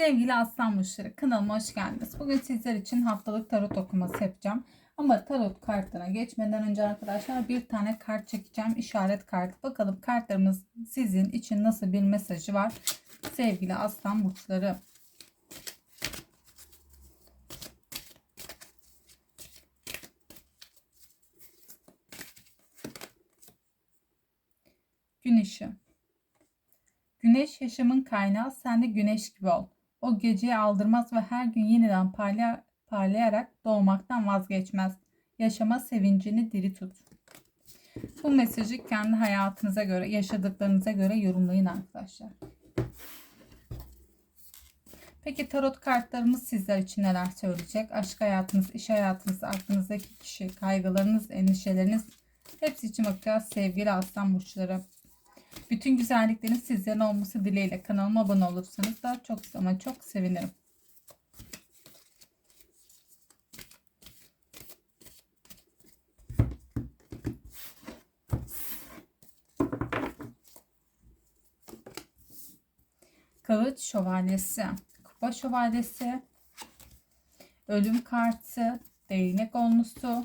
Sevgili aslan burçları kanalıma hoş geldiniz. Bugün sizler için haftalık tarot okuması yapacağım. Ama tarot kartına geçmeden önce arkadaşlar bir tane kart çekeceğim. işaret kartı. Bakalım kartlarımız sizin için nasıl bir mesajı var. Sevgili aslan burçları. Gün ışığı. Güneş yaşamın kaynağı sen de güneş gibi ol. O geceyi aldırmaz ve her gün yeniden parla parlayarak doğmaktan vazgeçmez. Yaşama sevincini diri tut. Bu mesajı kendi hayatınıza göre, yaşadıklarınıza göre yorumlayın arkadaşlar. Peki tarot kartlarımız sizler için neler söyleyecek? Aşk hayatınız, iş hayatınız, aklınızdaki kişi, kaygılarınız, endişeleriniz hepsi için bakacağız sevgili aslan burçları. Bütün güzelliklerin sizlerin olması dileğiyle kanalıma abone olursanız da çok ama çok sevinirim. Kılıç şövalyesi, kupa şövalyesi, ölüm kartı, değnek onlusu,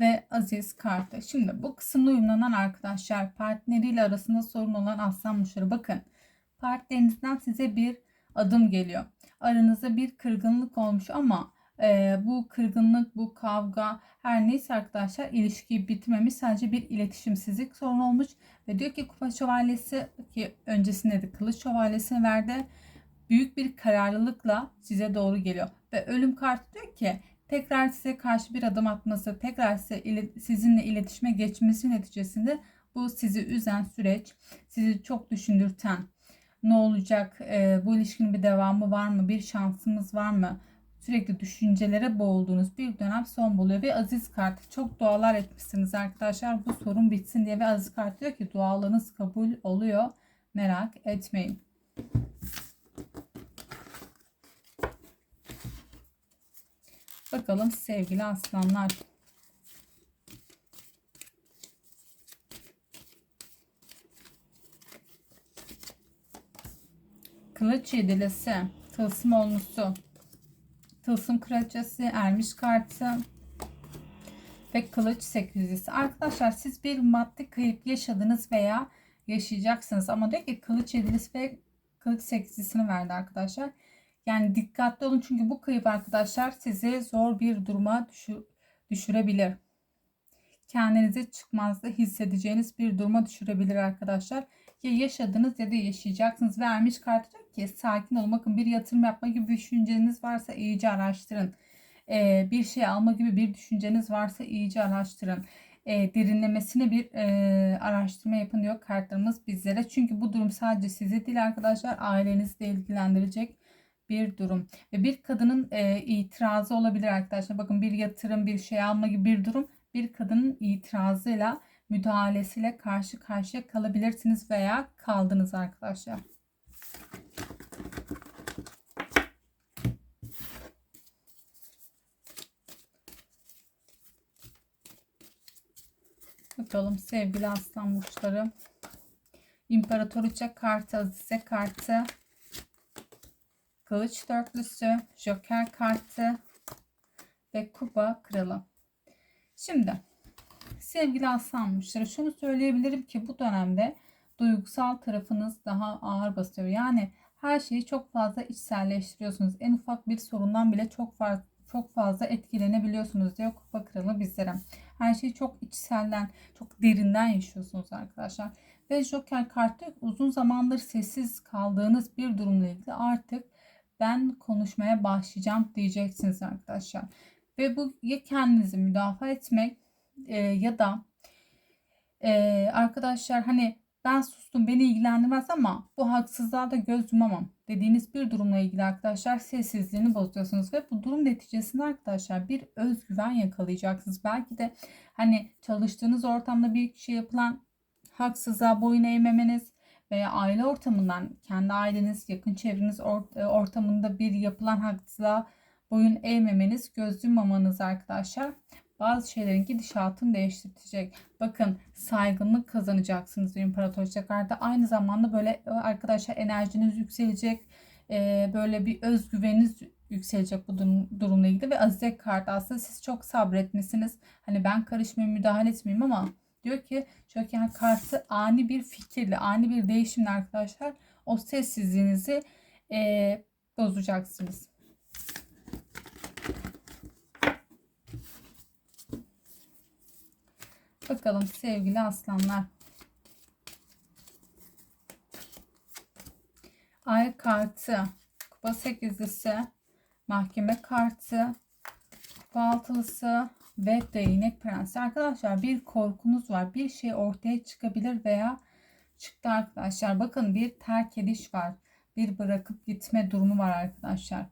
ve Aziz kartı. Şimdi bu kısımda uyumlanan arkadaşlar partneriyle arasında sorun olan aslan burçları bakın. Partnerinizden size bir adım geliyor. Aranızda bir kırgınlık olmuş ama e, bu kırgınlık, bu kavga her neyse arkadaşlar ilişkiyi bitmemiş sadece bir iletişimsizlik sorun olmuş ve diyor ki kupa şövalyesi ki öncesinde de kılıç şövalyesini verdi büyük bir kararlılıkla size doğru geliyor ve ölüm kartı diyor ki tekrar size karşı bir adım atması, tekrar size sizinle iletişime geçmesi neticesinde bu sizi üzen süreç, sizi çok düşündürten, ne olacak, e, bu ilişkinin bir devamı var mı, bir şansımız var mı, sürekli düşüncelere boğulduğunuz bir dönem son buluyor ve aziz kart çok dualar etmişsiniz arkadaşlar. Bu sorun bitsin diye ve aziz kart diyor ki dualarınız kabul oluyor. Merak etmeyin. Bakalım sevgili aslanlar. Kılıç yedilisi, tılsım olmusu, tılsım kraliçesi, ermiş kartı ve kılıç sekizlisi. Arkadaşlar siz bir maddi kayıp yaşadınız veya yaşayacaksınız ama diyor ki kılıç yedilisi ve kılıç sekizlisini verdi arkadaşlar. Yani dikkatli olun çünkü bu kayıp arkadaşlar sizi zor bir duruma düşür, düşürebilir. Kendinizi çıkmazda hissedeceğiniz bir duruma düşürebilir arkadaşlar. Ya yaşadınız ya da yaşayacaksınız. Vermiş kart diyor ki sakin olun. Bakın bir yatırım yapma gibi bir düşünceniz varsa iyice araştırın. Ee, bir şey alma gibi bir düşünceniz varsa iyice araştırın. Ee, derinlemesine bir e, araştırma yapın diyor kartlarımız bizlere. Çünkü bu durum sadece sizi değil arkadaşlar ailenizle ilgilendirecek bir durum. Ve bir kadının e, itirazı olabilir arkadaşlar. Bakın bir yatırım, bir şey alma gibi bir durum. Bir kadının itirazıyla, müdahalesiyle karşı karşıya kalabilirsiniz veya kaldınız arkadaşlar. Bakalım sevgili aslan burçları. İmparatoriçe kartı, Azize kartı, Kılıç dörtlüsü, Joker kartı ve Kupa kralı. Şimdi sevgili aslan şunu söyleyebilirim ki bu dönemde duygusal tarafınız daha ağır basıyor. Yani her şeyi çok fazla içselleştiriyorsunuz. En ufak bir sorundan bile çok fazla çok fazla etkilenebiliyorsunuz diyor Kupa Kralı bizlere. Her şeyi çok içselden, çok derinden yaşıyorsunuz arkadaşlar. Ve Joker kartı uzun zamandır sessiz kaldığınız bir durumla ilgili artık ben konuşmaya başlayacağım diyeceksiniz arkadaşlar. Ve bu ya kendinizi müdafaa etmek e, ya da e, arkadaşlar hani ben sustum beni ilgilendirmez ama bu haksızlığa da göz yumamam dediğiniz bir durumla ilgili arkadaşlar sessizliğini bozuyorsunuz ve bu durum neticesinde arkadaşlar bir özgüven yakalayacaksınız. Belki de hani çalıştığınız ortamda bir kişiye yapılan haksızlığa boyun eğmemeniz veya aile ortamından kendi aileniz, yakın çevreniz e, ortamında bir yapılan haksızlığa boyun eğmemeniz, göz yummamanız arkadaşlar bazı şeylerin gidişatını değiştirecek. Bakın saygınlık kazanacaksınız imparatorça kartı. Aynı zamanda böyle e, arkadaşlar enerjiniz yükselecek. Ee, böyle bir özgüveniniz yükselecek bu durum, durumla ilgili ve azize kart aslında siz çok sabretmişsiniz. Hani ben karışmayayım müdahale etmeyeyim ama diyor ki Joker kartı ani bir fikirle ani bir değişimle arkadaşlar o sessizliğinizi e, bozacaksınız. Bakalım sevgili aslanlar. Ay kartı, kupa sekizlisi, mahkeme kartı, kupa altılısı ve değnek prensi. Arkadaşlar bir korkunuz var. Bir şey ortaya çıkabilir veya çıktı arkadaşlar. Bakın bir terk ediş var. Bir bırakıp gitme durumu var arkadaşlar.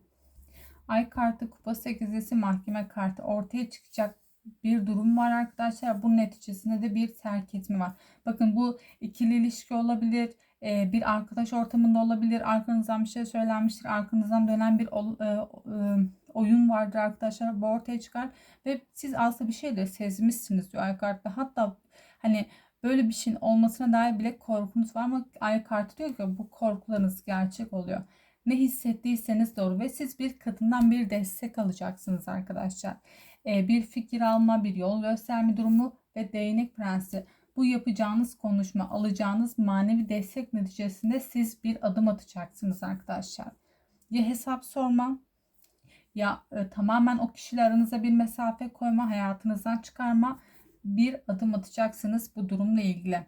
Ay kartı, kupa sekizlisi, mahkeme kartı ortaya çıkacak bir durum var arkadaşlar. Bunun neticesinde de bir terk etme var. Bakın bu ikili ilişki olabilir. E, bir arkadaş ortamında olabilir. Arkanızdan bir şey söylenmiştir. Arkanızdan dönen bir e, e, oyun vardır arkadaşlar. Bu ortaya çıkar. Ve siz aslında bir şeyleri sezmişsiniz diyor ay kartı. Hatta hani böyle bir şeyin olmasına dair bile korkunuz var ama ay kartı diyor ki bu korkularınız gerçek oluyor. Ne hissettiyseniz doğru ve siz bir kadından bir destek alacaksınız arkadaşlar. Ee, bir fikir alma, bir yol gösterme durumu ve değnek prensi. Bu yapacağınız konuşma, alacağınız manevi destek neticesinde siz bir adım atacaksınız arkadaşlar. Ya hesap sorma ya e, tamamen o kişiyle aranıza bir mesafe koyma, hayatınızdan çıkarma bir adım atacaksınız bu durumla ilgili.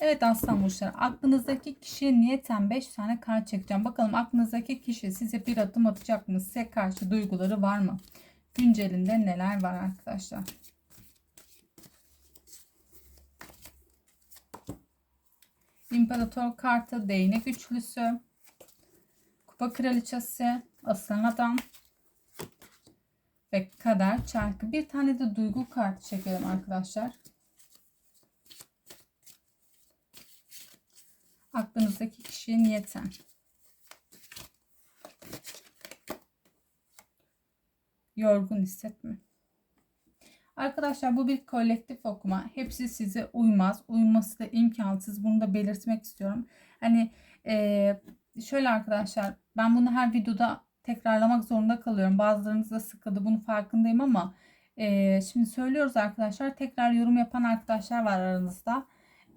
Evet aslan burçları aklınızdaki kişiye niyeten 5 tane kart çekeceğim. Bakalım aklınızdaki kişi size bir adım atacak mı? Size karşı duyguları var mı? Güncelinde neler var arkadaşlar? İmparator kartı, değnek üçlüsü, kupa kraliçesi, aslan adam ve kader çarkı. Bir tane de duygu kartı çekelim arkadaşlar. Aklınızdaki kişiye niyeten. Yorgun hissetme. Arkadaşlar bu bir kolektif okuma. Hepsi size uymaz. Uyması da imkansız. Bunu da belirtmek istiyorum. Hani e, şöyle arkadaşlar ben bunu her videoda tekrarlamak zorunda kalıyorum. Bazılarınız da sıkıldı. Bunun farkındayım ama e, şimdi söylüyoruz arkadaşlar. Tekrar yorum yapan arkadaşlar var aranızda.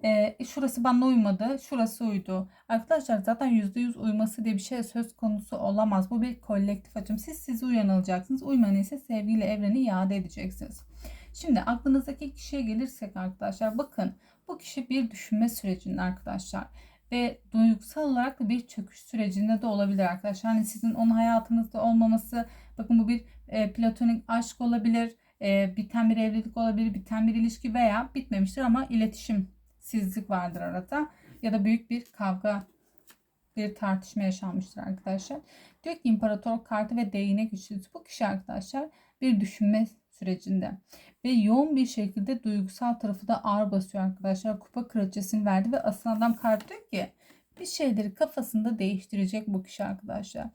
E, şurası bana uymadı. Şurası uydu. Arkadaşlar zaten %100 uyması diye bir şey söz konusu olamaz. Bu bir kolektif açım. Siz sizi uyanılacaksınız. Uymanı ise sevgiyle evreni iade edeceksiniz. Şimdi aklınızdaki kişiye gelirsek arkadaşlar bakın bu kişi bir düşünme sürecinde arkadaşlar ve duygusal olarak da bir çöküş sürecinde de olabilir arkadaşlar. Hani sizin onun hayatınızda olmaması bakın bu bir e, platonik aşk olabilir, e, biten bir evlilik olabilir, biten bir ilişki veya bitmemiştir ama iletişimsizlik vardır arada ya da büyük bir kavga bir tartışma yaşanmıştır arkadaşlar. Diyor ki imparator kartı ve değnek üçlüsü bu kişi arkadaşlar bir düşünme sürecinde ve yoğun bir şekilde duygusal tarafı da ağır basıyor arkadaşlar. Kupa kraliçesini verdi ve asıl adam kart diyor ki bir şeyleri kafasında değiştirecek bu kişi arkadaşlar.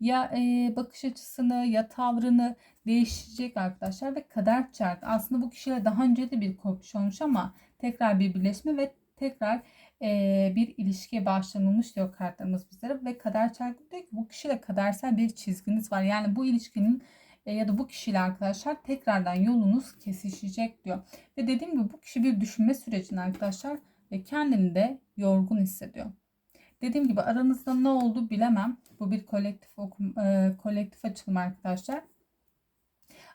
Ya e, bakış açısını ya tavrını değiştirecek arkadaşlar ve kader çark. Aslında bu kişiyle daha önce de bir kopuş olmuş ama tekrar bir birleşme ve tekrar e, bir ilişkiye başlanılmış diyor kartlarımız bizlere ve kader çarkı diyor ki bu kişiyle kadersel bir çizginiz var. Yani bu ilişkinin e, ya da bu kişiyle arkadaşlar tekrardan yolunuz kesişecek diyor. Ve dediğim gibi bu kişi bir düşünme sürecinde arkadaşlar ve kendini de yorgun hissediyor. Dediğim gibi aranızda ne oldu bilemem. Bu bir kolektif okum, e, kolektif açılım arkadaşlar.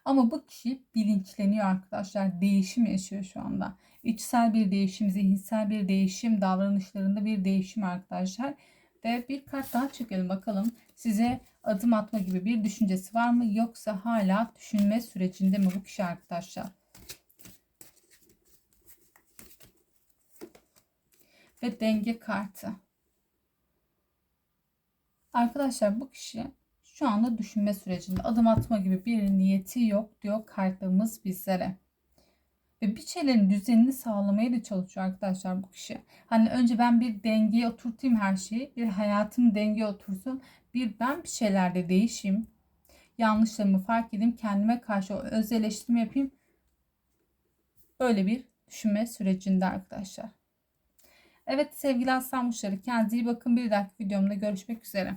Ama bu kişi bilinçleniyor arkadaşlar. Değişim yaşıyor şu anda. İçsel bir değişim, zihinsel bir değişim, davranışlarında bir değişim arkadaşlar. Ve bir kart daha çekelim bakalım. Size adım atma gibi bir düşüncesi var mı? Yoksa hala düşünme sürecinde mi bu kişi arkadaşlar? Ve denge kartı. Arkadaşlar bu kişi şu anda düşünme sürecinde adım atma gibi bir niyeti yok diyor kartlarımız bizlere. Ve bir şeylerin düzenini sağlamaya da çalışıyor arkadaşlar bu kişi. Hani önce ben bir dengeye oturtayım her şeyi. Bir hayatım dengeye otursun. Bir ben bir şeylerde değişeyim. yanlışlarımı fark edeyim. Kendime karşı öz eleştirme yapayım. Böyle bir düşünme sürecinde arkadaşlar. Evet sevgili aslan burçları kendinize iyi bakın. Bir dahaki videomda görüşmek üzere.